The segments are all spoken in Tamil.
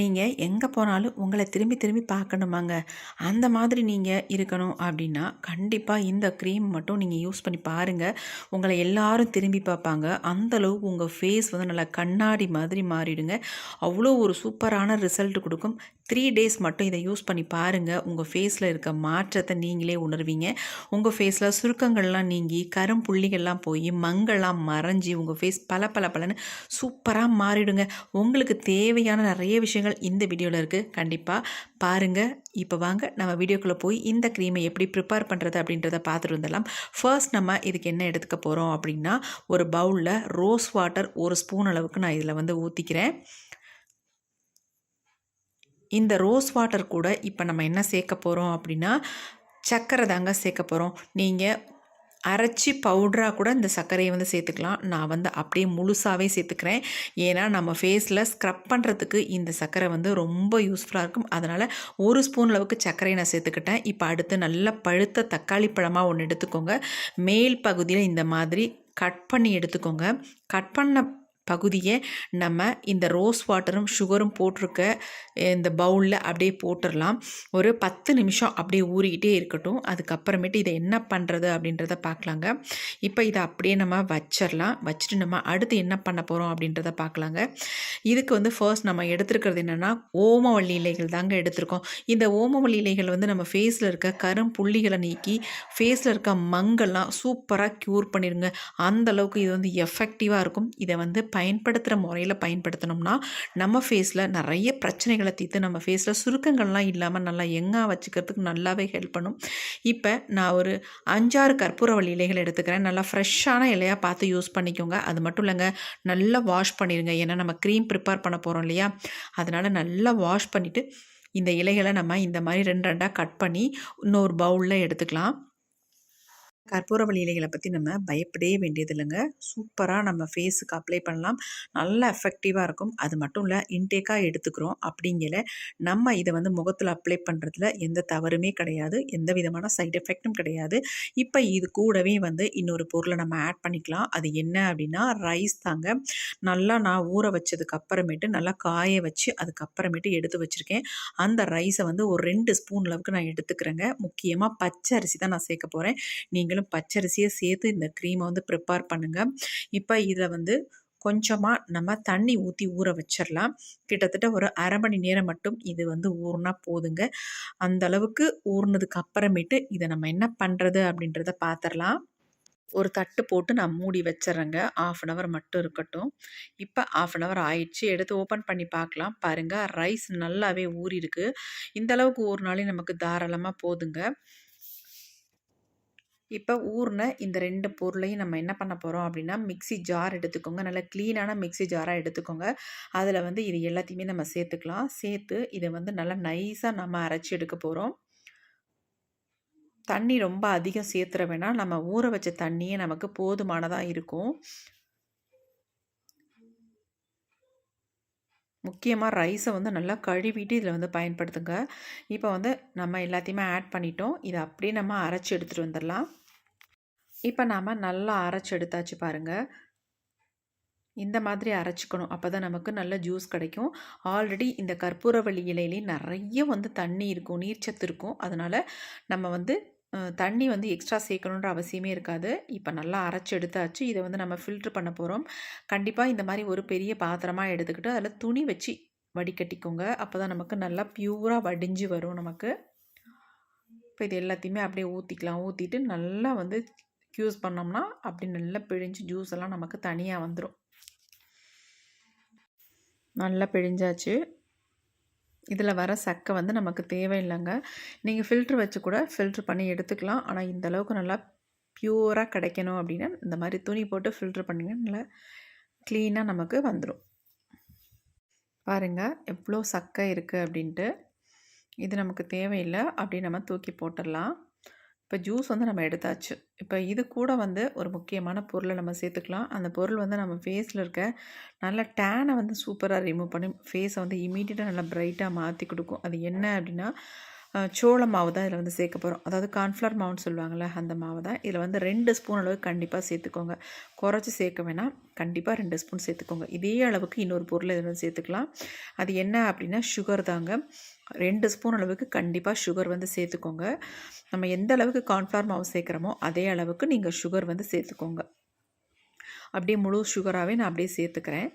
நீங்கள் எங்கே போனாலும் உங்களை திரும்பி திரும்பி பார்க்கணுமாங்க அந்த மாதிரி நீங்கள் இருக்கணும் அப்படின்னா கண்டிப்பாக இந்த க்ரீம் மட்டும் நீங்கள் யூஸ் பண்ணி பாருங்கள் உங்களை எல்லாரும் திரும்பி பார்ப்பாங்க அந்தளவுக்கு உங்கள் ஃபேஸ் வந்து நல்லா கண்ணாடி மாதிரி மாறிடுங்க. அவ்வளோ ஒரு சூப்பரான ரிசல்ட் கொடுக்கும். த்ரீ டேஸ் மட்டும் இதை யூஸ் பண்ணி பாருங்கள் உங்கள் ஃபேஸில் இருக்க மாற்றத்தை நீங்களே உணர்வீங்க. உங்கள் ஃபேஸில் சுருக்கங்கள்லாம் நீங்கி கரும்புள்ளிகள்லாம் போய் மங்கள்லாம் மறைஞ்சி உங்கள் ஃபேஸ் பல பல பலன்னு சூப்பராக மாறிடுங்க. உங்களுக்கு தேவையான நிறைய விஷயங்கள் இந்த வீடியோவில் இருக்குது கண்டிப்பாக பாருங்கள் இப்போ வாங்க நம்ம வீடியோக்குள்ளே போய் இந்த க்ரீமை எப்படி ப்ரிப்பேர் பண்ணுறது அப்படின்றத பார்த்துட்டு வந்துடலாம். ஃபர்ஸ்ட் நம்ம இதுக்கு என்ன எடுத்துக்க போகிறோம் அப்படின்னா ஒரு பவுலில் ரோஸ் வாட்டர் ஒரு ஸ்பூன் அளவுக்கு நான் இதில் வந்து ஊற்றிக்கிறேன் இந்த ரோஸ் வாட்டர் கூட இப்போ நம்ம என்ன சேர்க்க போகிறோம் அப்படின்னா சர்க்கரை தாங்க சேர்க்க போகிறோம் நீங்கள் அரைச்சி பவுட்ராக கூட இந்த சர்க்கரையை வந்து சேர்த்துக்கலாம். நான் வந்து அப்படியே முழுசாகவே சேர்த்துக்கிறேன். ஏன்னா நம்ம ஃபேஸில் ஸ்க்ரப் பண்ணுறதுக்கு இந்த சர்க்கரை வந்து ரொம்ப யூஸ்ஃபுல்லாக இருக்கும். அதனால் ஒரு ஸ்பூன் அளவுக்கு சர்க்கரையை நான் சேர்த்துக்கிட்டேன். இப்போ அடுத்து நல்ல பழுத்த தக்காளி பழமாக ஒன்று எடுத்துக்கோங்க. மேல் பகுதியில் இந்த மாதிரி கட் பண்ணி எடுத்துக்கோங்க. கட் பண்ண பகுதியை நம்ம இந்த ரோஸ் வாட்டரும் சுகரும் போட்டிருக்க இந்த பவுலில் அப்படியே போட்டுடலாம் ஒரு பத்து நிமிஷம் அப்படியே ஊறிக்கிட்டே இருக்கட்டும். அதுக்கப்புறமேட்டு இதை என்ன பண்ணுறது அப்படின்றத பார்க்கலாங்க. இப்போ இதை அப்படியே நம்ம வச்சிடலாம் வச்சுட்டு நம்ம அடுத்து என்ன பண்ண போகிறோம் அப்படின்றத பார்க்கலாங்க. இதுக்கு வந்து ஃபர்ஸ்ட் நம்ம எடுத்துருக்கிறது என்னென்னா ஓமவள்ளி இலைகள் தாங்க எடுத்திருக்கோம். இந்த ஓமவள்ளி இலைகள் வந்து நம்ம ஃபேஸில் இருக்க கரும் புள்ளிகளை நீக்கி ஃபேஸில் இருக்க மங்கெல்லாம் சூப்பராக க்யூர் பண்ணிடுங்க. அந்த அளவுக்கு இது வந்து எஃபெக்டிவாக இருக்கும். இதை வந்து பயன்படுத்துகிற முறையில் பயன்படுத்தினோம்னா நம்ம ஃபேஸில் நிறைய பிரச்சனைகளை தீர்த்து நம்ம ஃபேஸில் சுருக்கங்கள்லாம் இல்லாமல் நல்லா எங்காக வச்சுக்கிறதுக்கு நல்லாவே ஹெல்ப் பண்ணும். இப்போ நான் ஒரு அஞ்சாறு கற்பூரவள்ளி இலைகள் எடுத்துக்கிறேன். நல்லா ஃப்ரெஷ்ஷான இலையாக பார்த்து யூஸ் பண்ணிக்கோங்க. அது மட்டும் இல்லைங்க நல்லா வாஷ் பண்ணிடுங்க ஏன்னா நம்ம க்ரீம் ப்ரிப்பேர் பண்ண போகிறோம் இல்லையா? அதனால் நல்லா வாஷ் பண்ணிவிட்டு இந்த இலைகளை நம்ம இந்த மாதிரி ரெண்டு ரெண்டாக கட் பண்ணி இன்னொரு பவுலில் எடுத்துக்கலாம். கற்பூரவள்ளி இலைகளை பற்றி நம்ம பயப்படவே வேண்டியது இல்லைங்க சூப்பராக நம்ம ஃபேஸுக்கு அப்ளை பண்ணலாம். நல்லா எஃபெக்டிவாக இருக்கும். அது மட்டும் இல்லை இன்டேக்காக எடுத்துக்கிறோம் அப்படிங்கிற நம்ம இதை வந்து முகத்தில் அப்ளை பண்ணுறதுல எந்த தவறுமே கிடையாது. எந்த விதமான சைட் எஃபெக்டும் கிடையாது. இப்போ இது கூடவே வந்து இன்னொரு பொருளை நம்ம ஆட் பண்ணிக்கலாம். அது என்ன அப்படின்னா ரைஸ் தாங்க. நல்லா நான் ஊற வச்சதுக்கு அப்புறமேட்டு நல்லா காய வச்சு அதுக்கப்புறமேட்டு எடுத்து வச்சுருக்கேன். அந்த ரைஸை வந்து ஒரு ரெண்டு ஸ்பூன் அளவுக்கு நான் எடுத்துக்கிறேங்க. முக்கியமாக பச்சை அரிசி தான் நான் சேர்க்க போகிறேன் நீங்கள் கொஞ்சோண்டு பச்சரிசியை சேர்த்து இந்த க்ரீமை வந்து ப்ரிப்பேர் பண்ணுங்கள் இப்போ இதில் வந்து கொஞ்சமாக நம்ம தண்ணி ஊற்றி ஊற வச்சிடலாம் கிட்டத்தட்ட ஒரு அரை மணி நேரம் மட்டும் இது வந்து ஊறினா போதுங்க. அந்த அளவுக்கு ஊறினதுக்கு அப்புறமேட்டு இதை நம்ம என்ன பண்ணுறது அப்படின்றத பார்த்துடலாம் ஒரு தட்டு போட்டு நான் மூடி வச்சிட்றேங்க ஆஃப் அன் ஹவர் மட்டும் இருக்கட்டும். இப்போ ஆஃப் அன் ஹவர் ஆயிடுச்சு. எடுத்து ஓப்பன் பண்ணி பார்க்கலாம் பாருங்கள் ரைஸ் நல்லாவே ஊறியிருக்கு. இந்த அளவுக்கு ஊறினாலே நமக்கு தாராளமாக போதுங்க. இப்போ ஊர்ன இந்த ரெண்டு பொருளையும் நம்ம என்ன பண்ண போகிறோம் அப்படின்னா மிக்சி ஜார் எடுத்துக்கோங்க. நல்லா க்ளீனான மிக்சி ஜாராக எடுத்துக்கோங்க. அதில் வந்து இது எல்லாத்தையுமே நம்ம சேர்த்துக்கலாம். சேர்த்து இதை வந்து நல்லா நைஸாக நம்ம அரைச்சி எடுக்க போகிறோம் தண்ணி ரொம்ப அதிகம் சேர்த்துற வேணாம். நம்ம ஊற வச்ச தண்ணியே நமக்கு போதுமானதாக இருக்கும். முக்கியமாக ரைஸை வந்து நல்லா கழுவிட்டு இதில் வந்து பயன்படுத்துங்க. இப்போ வந்து நம்ம எல்லாத்தையுமே ஆட் பண்ணிட்டோம். இதை அப்படியே நம்ம அரைச்சி எடுத்துகிட்டு வந்துடலாம். இப்போ நாம் நல்லா அரைச்சி எடுத்தாச்சு பாருங்கள் இந்த மாதிரி அரைச்சிக்கணும். அப்போ தான் நமக்கு நல்ல ஜூஸ் கிடைக்கும். ஆல்ரெடி இந்த கற்பூரவள்ளி இலையிலேயே நிறைய வந்து தண்ணி இருக்கும். நீர்ச்சத்து இருக்கும். அதனால் நம்ம வந்து தண்ணி வந்து எக்ஸ்ட்ரா சேர்க்கணுன்ற அவசியமே இருக்காது. இப்போ நல்லா அரைச்சி எடுத்தாச்சு. இதை வந்து நம்ம ஃபில்ட்ரு பண்ண போகிறோம் கண்டிப்பாக இந்த மாதிரி ஒரு பெரிய பாத்திரமாக எடுத்துக்கிட்டு அதில் துணி வச்சு வடிகட்டிக்கோங்க. அப்போ தான் நமக்கு நல்லா ப்யூராக வடிஞ்சு வரும் நமக்கு. இப்போ இது எல்லாத்தையுமே அப்படியே ஊற்றிக்கலாம் ஊற்றிட்டு நல்லா வந்து யூஸ் பண்ணோம்னா அப்படி நல்லா பிழிஞ்சு ஜூஸ் எல்லாம் நமக்கு தனியாக வந்துடும் நல்லா பிழிஞ்சாச்சு. இதில் வர சக்கை வந்து நமக்கு தேவையில்லைங்க. நீங்கள் ஃபில்ட்ரு வச்சு கூட ஃபில்ட்ரு பண்ணி எடுத்துக்கலாம். ஆனால் இந்தளவுக்கு நல்லா ப்யூராக கிடைக்கணும் அப்படின்னா இந்த மாதிரி துணி போட்டு ஃபில்ட்ரு பண்ணிங்க நல்லா க்ளீனாக நமக்கு வந்துடும் பாருங்கள் எவ்வளோ சக்கை இருக்குது அப்படின்ட்டு. இது நமக்கு தேவையில்லை. அப்படி நம்ம தூக்கி போட்டுடலாம். இப்போ ஜூஸ் வந்து நம்ம எடுத்தாச்சு. இப்போ இது கூட வந்து ஒரு முக்கியமான பொருளை நம்ம சேர்த்துக்கலாம். அந்த பொருள் வந்து நம்ம ஃபேஸில் இருக்க நல்ல டேனை வந்து சூப்பராக ரிமூவ் பண்ணி ஃபேஸை வந்து இமீடியட்டாக நல்லா ப்ரைட்டாக மாற்றி கொடுக்கும். அது என்ன அப்படின்னா சோள மாவு தான் இதில் வந்து சேர்க்க போகிறோம் அதாவது கார்ன்ஃப்ளவர் மாவுன்னு சொல்லுவாங்கள்ல அந்த மாவு தான். இதில் வந்து ரெண்டு ஸ்பூன் அளவுக்கு கண்டிப்பாக சேர்த்துக்கோங்க. குறைச்சி சேர்க்க வேணாம். கண்டிப்பாக ரெண்டு ஸ்பூன் சேர்த்துக்கோங்க. இதே அளவுக்கு இன்னொரு பொருளை இதில் வந்து சேர்த்துக்கலாம். அது என்ன அப்படின்னா சுகர் தாங்க. ரெண்டு ஸ்பூன் அளவுக்கு கண்டிப்பாக சுகர் வந்து சேர்த்துக்கோங்க. நம்ம எந்த அளவுக்கு கார்ன்ஃப்ளவர் மாவு சேர்க்குறோமோ அதே அளவுக்கு நீங்கள் சுகர் வந்து சேர்த்துக்கோங்க. அப்படியே முழு சுகராகவே நான் அப்படியே சேர்த்துக்கிறேன்.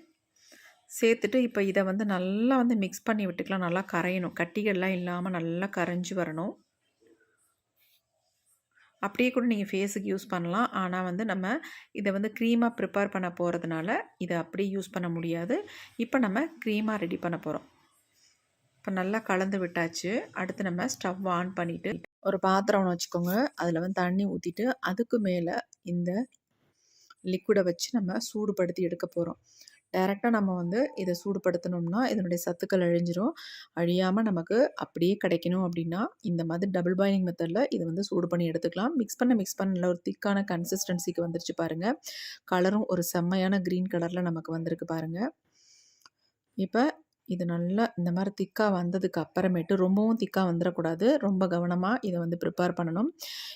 சேர்த்துட்டு இப்போ இதை வந்து நல்லா வந்து மிக்ஸ் பண்ணி விட்டுக்கலாம். நல்லா கரையணும். கட்டிகள்லாம் இல்லாமல் நல்லா கரைஞ்சி வரணும். அப்படியே கூட நீங்கள் ஃபேஸுக்கு யூஸ் பண்ணலாம். ஆனால் வந்து நம்ம இதை வந்து க்ரீமாக ப்ரிப்பேர் பண்ண போகிறதுனால இதை அப்படியே யூஸ் பண்ண முடியாது. இப்போ நம்ம க்ரீமாக ரெடி பண்ண போகிறோம் இப்போ நல்லா கலந்து விட்டாச்சு. அடுத்து நம்ம ஸ்டவ் ஆன் பண்ணிவிட்டு ஒரு பாத்திரம் ஒன்று வச்சுக்கோங்க. அதில் வந்து தண்ணி ஊற்றிட்டு அதுக்கு மேலே இந்த லிக்விடை வச்சு நம்ம சூடுபடுத்தி எடுக்க போகிறோம் டைரெக்டாக நம்ம வந்து இதை சூடுபடுத்தணும்னா இதனுடைய சத்துக்கள் அழிஞ்சிரும். அழியாமல் நமக்கு அப்படியே கிடைக்கணும் அப்படின்னா இந்த மாதிரி டபுள் பாயிலிங் மெத்தடில் இதை வந்து சூடு பண்ணி எடுத்துக்கலாம். மிக்ஸ் பண்ண மிக்ஸ் பண்ண நல்ல ஒரு திக்கான கன்சிஸ்டன்சிக்கு வந்துருச்சு பாருங்கள் கலரும் ஒரு செம்மையான க்ரீன் கலரில் நமக்கு வந்திருக்கு பாருங்கள் இப்போ இது நல்லா இந்த மாதிரி திக்காக வந்ததுக்கு அப்புறமேட்டு ரொம்பவும் திக்காக வந்துடக்கூடாது. ரொம்ப கவனமாக இதை வந்து ப்ரிப்பேர் பண்ணணும்.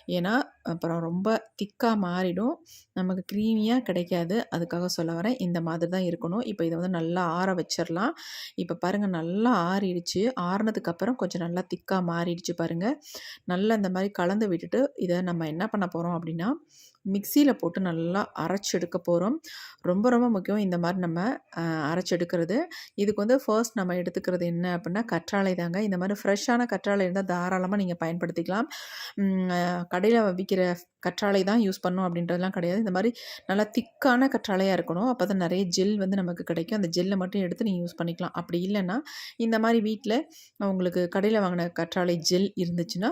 ஏன்னா அப்புறம் ரொம்ப திக்காக மாறிடும். நமக்கு க்ரீமியாக கிடைக்காது. அதுக்காக சொல்ல வரேன் இந்த மாதிரி தான் இருக்கணும். இப்போ இதை வந்து நல்லா ஆற வச்சிடலாம். இப்போ பாருங்கள் நல்லா ஆறிடுச்சு. ஆறினதுக்கப்புறம் கொஞ்சம் நல்லா திக்காக மாறிடுச்சு பாருங்கள் நல்லா இந்த மாதிரி கலந்து விட்டுட்டு இதை நம்ம என்ன பண்ண போகிறோம் அப்படின்னா மிக்சியில் போட்டு நல்லா அரைச்சி எடுக்க போகிறோம் ரொம்ப ரொம்ப முக்கியம் இந்த மாதிரி நம்ம அரைச்சி எடுக்கிறது. இதுக்கு வந்து ஃபர்ஸ்ட் நம்ம எடுத்துக்கிறது என்ன அப்படின்னா கற்றாழை தாங்க. இந்த மாதிரி ஃப்ரெஷ்ஷான கற்றாழை இருந்தால் தாராளமாக நீங்கள் பயன்படுத்திக்கலாம். கடையில் விற்கிற கற்றாழை தான் யூஸ் பண்ணும் அப்படின்றதுலாம் கிடையாது. இந்த மாதிரி நல்லா திக்கான கற்றாழையாக இருக்கணும். அப்போ தான் நிறைய ஜெல் வந்து நமக்கு கிடைக்கும். அந்த ஜெல்லை மட்டும் எடுத்து நீங்கள் யூஸ் பண்ணிக்கலாம். அப்படி இல்லைன்னா இந்த மாதிரி வீட்டில் உங்களுக்கு கடையில் வாங்கின கற்றாழை ஜெல் இருந்துச்சுன்னா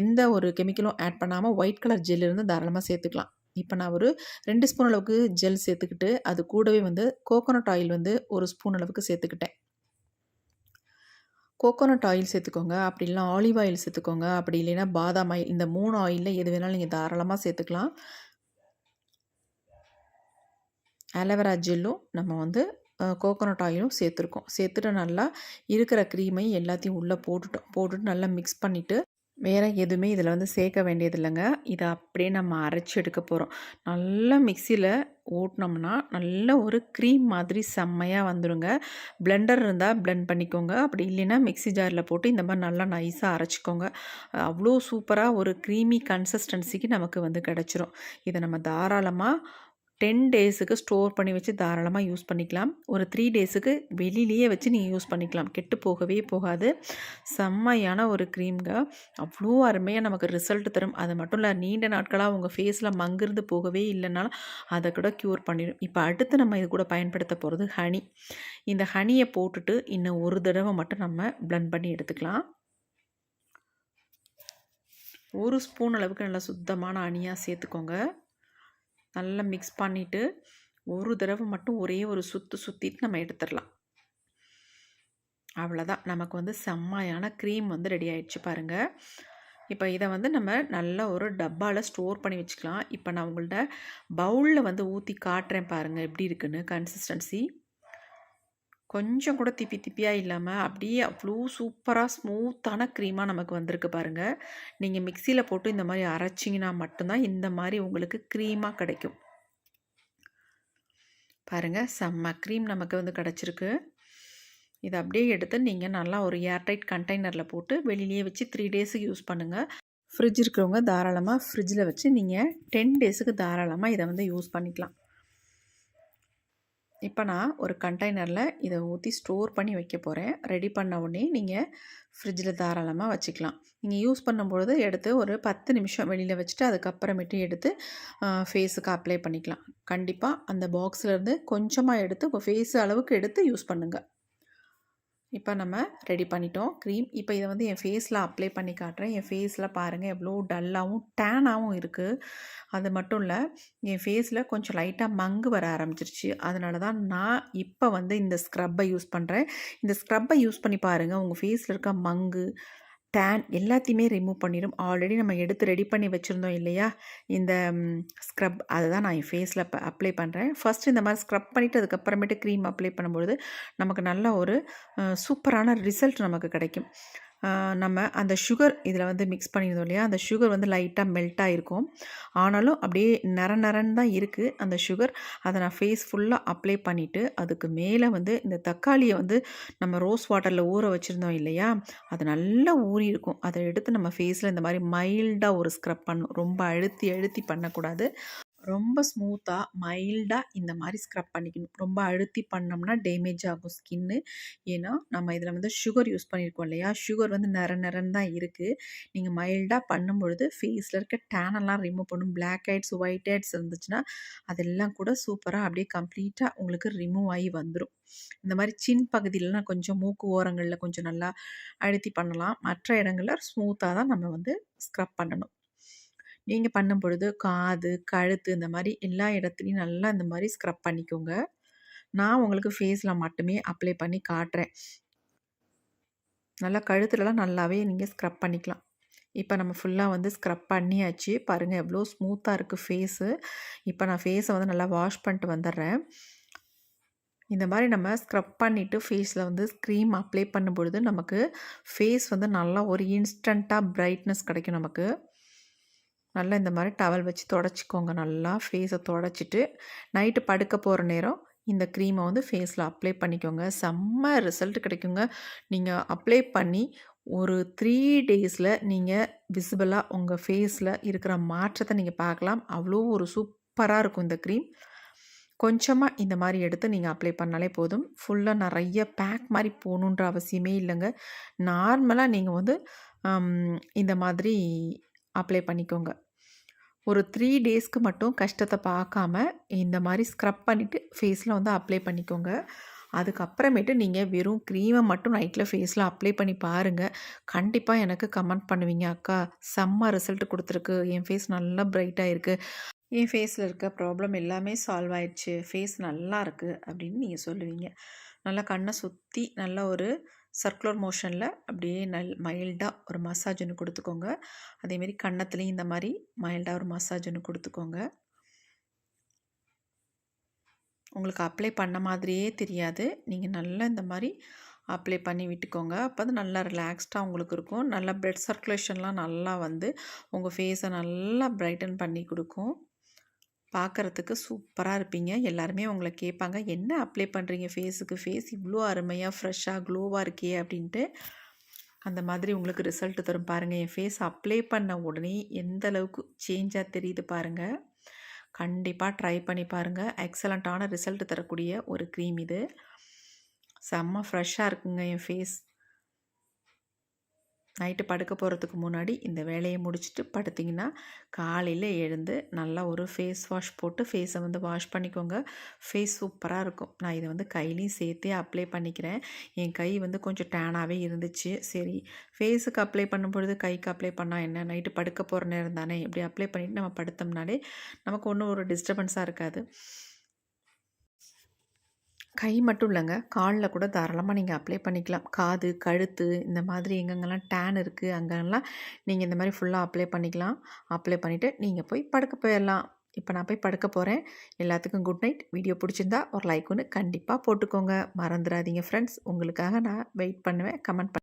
எந்த ஒரு கெமிக்கலும் ஆட் பண்ணாமல் ஒயிட் கலர் ஜெல் இருந்து தாராளமாக சேர்த்துக்கலாம். இப்போ நான் ஒரு ரெண்டு ஸ்பூன் அளவுக்கு ஜெல் சேர்த்துக்கிட்டு அது கூடவே வந்து கோகோனட் ஆயில் வந்து ஒரு ஸ்பூன் அளவுக்கு சேர்த்துக்கிட்டேன். கோகோனட் ஆயில் சேர்த்துக்கோங்க. அப்படி இல்லைனா ஆலிவ் ஆயில் சேர்த்துக்கோங்க. அப்படி இல்லைன்னா பாதாம் ஆயில் இந்த மூணு ஆயிலில் எது வேணாலும் நீங்கள் தாராளமாக சேர்த்துக்கலாம். ஆலோவேரா ஜெல்லும் நம்ம வந்து கோகோனட் ஆயிலும் சேர்த்துருக்கோம். சேர்த்துட்டு நல்லா இருக்கிற க்ரீமை எல்லாத்தையும் உள்ளே போட்டுட்டோம். போட்டுட்டு நல்லா மிக்ஸ் பண்ணிவிட்டு வேறு எதுவுமே இதில் வந்து சேர்க்க வேண்டியது இல்லைங்க. இதை அப்படியே நம்ம அரைச்சி எடுக்க போகிறோம் நல்லா மிக்சியில் ஓட்டினோம்னா நல்ல ஒரு க்ரீம் மாதிரி செம்மையாக வந்துடுங்க பிளெண்டர் இருந்தால் பிளெண்ட் பண்ணிக்கோங்க. அப்படி இல்லைன்னா மிக்ஸி ஜாரில் போட்டு இந்த மாதிரி நல்லா நைஸாக அரைச்சிக்கோங்க. அவ்வளோ சூப்பராக ஒரு க்ரீமி கன்சிஸ்டன்சிக்கு நமக்கு வந்து கிடச்சிரும். இதை நம்ம தாராளமாக டென் டேஸுக்கு ஸ்டோர் பண்ணி வச்சு தாராளமாக யூஸ் பண்ணிக்கலாம். ஒரு த்ரீ டேஸுக்கு வெளியிலேயே வச்சு நீங்கள் யூஸ் பண்ணிக்கலாம். கெட்டு போகவே போகாது. செம்மையான ஒரு க்ரீம்ங்க அவ்வளோ அருமையாக நமக்கு ரிசல்ட் தரும். அது மட்டும் இல்லை நீண்ட நாட்களாக உங்கள் ஃபேஸில் மங்கிருந்து போகவே இல்லைனாலும் அதை கூட க்யூர் பண்ணிடும். இப்போ அடுத்து நம்ம இது கூட பயன்படுத்த போகிறது ஹனி இந்த ஹனியை போட்டுட்டு இன்னும் ஒரு தடவை மட்டும் நம்ம blend பண்ணி எடுத்துக்கலாம். ஒரு ஸ்பூன் அளவுக்கு நல்லா சுத்தமான அணியாக சேர்த்துக்கோங்க. நல்லா மிக்ஸ் பண்ணிவிட்டு ஒரு தடவை மட்டும் ஒரே ஒரு சுற்று சுற்றிட்டு நம்ம எடுத்துடலாம். அவ்வளோதான் நமக்கு வந்து செம்மையான க்ரீம் வந்து ரெடி ஆகிடுச்சு பாருங்கள் இப்போ இதை வந்து நம்ம நல்ல ஒரு டப்பாவில் ஸ்டோர் பண்ணி வச்சுக்கலாம். இப்போ நான் உங்கள்கிட்ட பவுலில் வந்து ஊற்றி காட்டுறேன் பாருங்கள் எப்படி இருக்குன்னு கன்சிஸ்டன்சி கொஞ்சம் கூட திப்பி திப்பியாக இல்லாமல் அப்படியே அவ்வளோ சூப்பராக ஸ்மூத்தான க்ரீமாக நமக்கு வந்திருக்கு பாருங்கள் நீங்கள் மிக்சியில் போட்டு இந்த மாதிரி அரைச்சிங்கன்னா மட்டும்தான் இந்த மாதிரி உங்களுக்கு க்ரீமாக கிடைக்கும். பாருங்கள் செம்ம க்ரீம் நமக்கு வந்து கிடச்சிருக்கு. இதை அப்படியே எடுத்து நீங்கள் நல்லா ஒரு ஏர்டைட் கண்டெய்னரில் போட்டு வெளியிலேயே வச்சு த்ரீ டேஸுக்கு யூஸ் பண்ணுங்கள் ஃப்ரிட்ஜ் இருக்கிறவங்க தாராளமாக ஃப்ரிட்ஜில் வச்சு நீங்கள் டென் டேஸுக்கு தாராளமாக இதை வந்து யூஸ் பண்ணிக்கலாம். இப்போ நான் ஒரு கண்டெய்னரில் இதை ஊற்றி ஸ்டோர் பண்ணி வைக்க போகிறேன் ரெடி பண்ண உடனே நீங்கள் ஃப்ரிட்ஜில் தாராளமாக வச்சுக்கலாம். நீங்கள் யூஸ் பண்ணும்பொழுது எடுத்து ஒரு பத்து நிமிஷம் வெளியில் வச்சுட்டு அதுக்கப்புறமேட்டு எடுத்து ஃபேஸுக்கு அப்ளை பண்ணிக்கலாம். கண்டிப்பாக அந்த பாக்ஸ்லேருந்து கொஞ்சமாக எடுத்து உங்கள் ஃபேஸ் அளவுக்கு எடுத்து யூஸ் பண்ணுங்கள் இப்போ நம்ம ரெடி பண்ணிட்டோம். க்ரீம் இப்போ இதை வந்து என் ஃபேஸில் அப்ளை பண்ணி காட்டுறேன். என் ஃபேஸில் பாருங்கள் எவ்வளோ டல்லாகவும் டேனாகவும் இருக்குது அது மட்டும் இல்லை என் ஃபேஸில் கொஞ்சம் லைட்டாக மங்கு வர ஆரம்பிச்சிருச்சு. அதனால தான் நான் இப்போ வந்து இந்த ஸ்க்ரப்பை யூஸ் பண்ணுறேன் இந்த ஸ்க்ரப்பை யூஸ் பண்ணி பாருங்கள் உங்கள் ஃபேஸில் இருக்க மங்கு டேன் எல்லாத்தையுமே ரிமூவ் பண்ணிடும் ஆல்ரெடி நம்ம எடுத்து ரெடி பண்ணி வச்சுருந்தோம் இல்லையா? இந்த ஸ்க்ரப் அதை தான் நான் என் ஃபேஸில் அப்ளை பண்ணுறேன் ஃபஸ்ட்டு இந்த மாதிரி ஸ்க்ரப் பண்ணிவிட்டு அதுக்கப்புறமேட்டு க்ரீம் அப்ளை பண்ணும்பொழுது நமக்கு நல்ல ஒரு சூப்பரான ரிசல்ட் நமக்கு கிடைக்கும். நம்ம அந்த சுகர் இதில் வந்து மிக்ஸ் பண்ணியிருந்தோம் இல்லையா? அந்த சுகர் வந்து லைட்டாக மெல்ட் ஆகிருக்கும் ஆனாலும் அப்படியே நர நரன்னு தான் இருக்குது அந்த சுகர் அதை நான் ஃபேஸ் ஃபுல்லாக அப்ளை பண்ணிவிட்டு அதுக்கு மேலே வந்து இந்த தக்காளியை வந்து நம்ம ரோஸ் வாட்டரில் ஊற வச்சுருந்தோம் இல்லையா? அது நல்லா ஊறி இருக்கும். அதை எடுத்து நம்ம ஃபேஸில் இந்த மாதிரி மைல்டாக ஒரு ஸ்க்ரப் பண்ணணும். ரொம்ப அழுத்தி அழுத்தி பண்ணக்கூடாது. ரொம்ப ஸ்மூத்தாக மைல்டாக இந்த மாதிரி ஸ்க்ரப் பண்ணிக்கணும். ரொம்ப அழுத்தி பண்ணோம்னா டேமேஜ் ஆகும் ஸ்கின்னு ஏன்னா நம்ம இதில் வந்து சுகர் யூஸ் பண்ணியிருக்கோம் இல்லையா? சுகர் வந்து நிற நிறன்னு தான் இருக்குது நீங்கள் மைல்டாக பண்ணும்பொழுது ஃபேஸில் இருக்க டேனெல்லாம் ரிமூவ் பண்ணும். பிளாக் ஹெட்ஸ் ஒயிட் ஹெட்ஸ் இருந்துச்சுன்னா அதெல்லாம் கூட சூப்பராக அப்படியே கம்ப்ளீட்டாக உங்களுக்கு ரிமூவ் ஆகி வந்துடும் இந்த மாதிரி சின் பகுதியிலலாம் கொஞ்சம் மூக்கு ஓரங்களில் கொஞ்சம் நல்லா அழுத்தி பண்ணலாம். மற்ற இடங்களில் ஸ்மூத்தாக தான் நம்ம வந்து ஸ்க்ரப் பண்ணணும். நீங்கள் பண்ணும் பொழுது காது கழுத்து இந்த மாதிரி எல்லா இடத்துலையும் நல்லா இந்த மாதிரி ஸ்க்ரப் பண்ணிக்கோங்க. நான் உங்களுக்கு ஃபேஸில் மட்டுமே அப்ளை பண்ணி காட்டுறேன். நல்லா கழுத்துலலாம் நல்லாவே நீங்கள் ஸ்க்ரப் பண்ணிக்கலாம். இப்போ நம்ம ஃபுல்லாக வந்து ஸ்க்ரப் பண்ணியாச்சு. பாருங்கள் எவ்வளோ ஸ்மூத்தாக இருக்குது ஃபேஸு இப்போ நான் ஃபேஸை வந்து நல்லா வாஷ் பண்ணிட்டு வந்துடுறேன். இந்த மாதிரி நம்ம ஸ்க்ரப் பண்ணிவிட்டு ஃபேஸில் வந்து ஸ்க்ரீம் அப்ளை பண்ணும்பொழுது நமக்கு ஃபேஸ் வந்து நல்லா ஒரு இன்ஸ்டண்ட்டாக ப்ரைட்னஸ் கிடைக்கும் நமக்கு. நல்லா இந்த மாதிரி டவல் வச்சு தொடச்சிக்கோங்க. நல்லா ஃபேஸை தொடச்சிட்டு நைட்டு படுக்க போகிற நேரம் இந்த க்ரீமை வந்து ஃபேஸில் அப்ளை பண்ணிக்கோங்க. செம்ம ரிசல்ட் கிடைக்குங்க. நீங்கள் அப்ளை பண்ணி ஒரு த்ரீ டேஸில் நீங்கள் விசிபிளாக உங்கள் ஃபேஸில் இருக்கிற மாற்றத்தை நீங்கள் பார்க்கலாம். அவ்வளோ ஒரு சூப்பராக இருக்கும் இந்த க்ரீம் கொஞ்சமாக இந்த மாதிரி எடுத்து நீங்கள் அப்ளை பண்ணாலே போதும். ஃபுல்லாக நிறைய பேக் மாதிரி போகணுன்ற அவசியமே இல்லைங்க. நார்மலாக நீங்கள் வந்து இந்த மாதிரி அப்ளை பண்ணிக்கோங்க. ஒரு த்ரீ டேஸ்க்கு மட்டும் கஷ்டத்தை பார்க்காம இந்த மாதிரி ஸ்க்ரப் பண்ணிவிட்டு ஃபேஸில் வந்து அப்ளை பண்ணிக்கோங்க. அதுக்கப்புறமேட்டு நீங்கள் வெறும் க்ரீமை மட்டும் நைட்டில் ஃபேஸில் அப்ளை பண்ணி பாருங்கள் கண்டிப்பாக எனக்கு கமெண்ட் பண்ணுவீங்க அக்கா செம்ம ரிசல்ட் கொடுத்துருக்கு. என் ஃபேஸ் நல்லா பிரைட்டாக இருக்குது என் ஃபேஸில் இருக்க ப்ராப்ளம் எல்லாமே சால்வ் ஆயிடுச்சு. ஃபேஸ் நல்லா இருக்குது அப்படின்னு நீங்கள் சொல்லுவீங்க. நல்லா கண்ணை சுற்றி நல்ல ஒரு சர்க்குலர் மோஷனில் அப்படியே நல் மைல்டாக ஒரு மசாஜ் ஒன்று கொடுத்துக்கோங்க. அதேமாரி கன்னத்துலேயும் இந்த மாதிரி மைல்டாக ஒரு மசாஜ் ஒன்று கொடுத்துக்கோங்க. உங்களுக்கு அப்ளை பண்ண மாதிரியே தெரியாது. நீங்கள் நல்லா இந்த மாதிரி அப்ளை பண்ணி விட்டுக்கோங்க. அப்போ அது நல்லா ரிலாக்ஸ்டாக உங்களுக்கு இருக்கும். நல்லா பிளட் சர்க்குலேஷன்லாம் நல்லா வந்து உங்கள் ஃபேஸை நல்லா ப்ரைட்டன் பண்ணி கொடுக்கும். பார்க்குறதுக்கு சூப்பராக இருப்பீங்க. எல்லாருமே உங்களை கேட்பாங்க என்ன அப்ளை பண்ணுறீங்க ஃபேஸுக்கு ஃபேஸ் இவ்வளோ அருமையாக ஃப்ரெஷ்ஷாக க்ளோவாக இருக்கே அப்படின்ட்டு. அந்த மாதிரி உங்களுக்கு ரிசல்ட் தரும் பாருங்கள் என் ஃபேஸ் அப்ளை பண்ண உடனே எந்த அளவுக்கு சேஞ்சாக தெரியுது பாருங்கள் கண்டிப்பாக ட்ரை பண்ணி பாருங்கள் எக்ஸலண்ட்டான ரிசல்ட் தரக்கூடிய ஒரு க்ரீம் இது. செம்ம ஃப்ரெஷ்ஷாக இருக்குங்க என் ஃபேஸ் நைட்டு படுக்க போகிறதுக்கு முன்னாடி இந்த வேலையை முடிச்சுட்டு படுத்திங்கன்னா காலையில் எழுந்து நல்லா ஒரு ஃபேஸ் வாஷ் போட்டு ஃபேஸை வந்து வாஷ் பண்ணிக்கோங்க. ஃபேஸ் சூப்பராக இருக்கும். நான் இதை வந்து கையிலையும் சேர்த்தே அப்ளை பண்ணிக்கிறேன். என் கை வந்து கொஞ்சம் டேனாகவே இருந்துச்சு. சரி ஃபேஸுக்கு அப்ளை பண்ணும்பொழுது கைக்கு அப்ளை பண்ணால் என்ன? நைட்டு படுக்க போகிற நேரம் தானே? இப்படி அப்ளை பண்ணிவிட்டு நம்ம படுத்தோம்னாலே நமக்கு ஒன்றும் ஒரு டிஸ்டர்பன்ஸாக இருக்காது. கை மட்டும் இல்லைங்க. காலில் கூட தாராளமாக நீங்கள் அப்ளை பண்ணிக்கலாம். காது கழுத்து இந்த மாதிரி எங்கெங்கெல்லாம் டேன் இருக்குது அங்கெல்லாம் நீங்கள் இந்த மாதிரி ஃபுல்லாக அப்ளை பண்ணிக்கலாம். அப்ளை பண்ணிவிட்டு நீங்கள் போய் படுக்க போயிடலாம் இப்போ நான் போய் படுக்க போகிறேன் எல்லாத்துக்கும் குட் நைட் வீடியோ பிடிச்சிருந்தா ஒரு லைக் ஒன்று கண்டிப்பாக போட்டுக்கோங்க. மறந்துடாதீங்க ஃப்ரெண்ட்ஸ் உங்களுக்காக நான் வெயிட் பண்ணுவேன். கமெண்ட் பண்ண